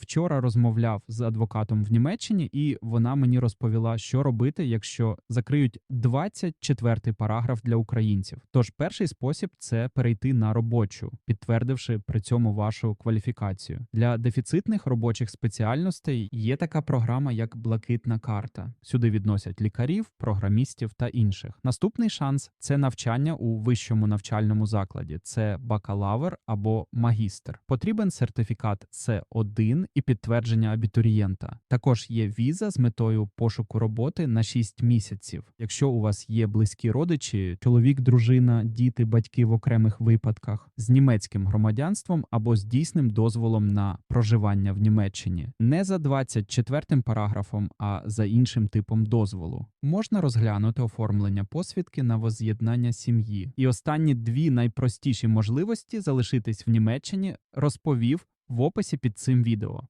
вчора розмовляв з адвокатом в Німеччині, і вона мені розповіла, що робити, якщо закриють 24 параграф для українців. Тож перший спосіб це перейти на робочу, підтвердивши при цьому вашу кваліфікацію. Для дефіцитних робочих спеціальностей є така програма, як блакитна карта. Сюди відносять лікарів, програмістів та інших. Наступний шанс це навчання у вищому навчальному закладі. Це бакалавр або магістр. Потрібен сертифікат С1 і підтвердження абітурієнта. Також є віза з метою пошуку роботи на 6 місяців. Якщо у вас є близькі родичі, чоловік, дружина, діти, батьки в окремих випадках з німецьким громадянством або з дійсним дозволом на проживання в Німеччині, не за 24 параграфом, а за іншим типом дозволу, можна розглянути оформлення посвідки на воз'єднання сім'ї. І останні дві найпростіші можливості залишитись в Німеччині розповів в описі під цим відео.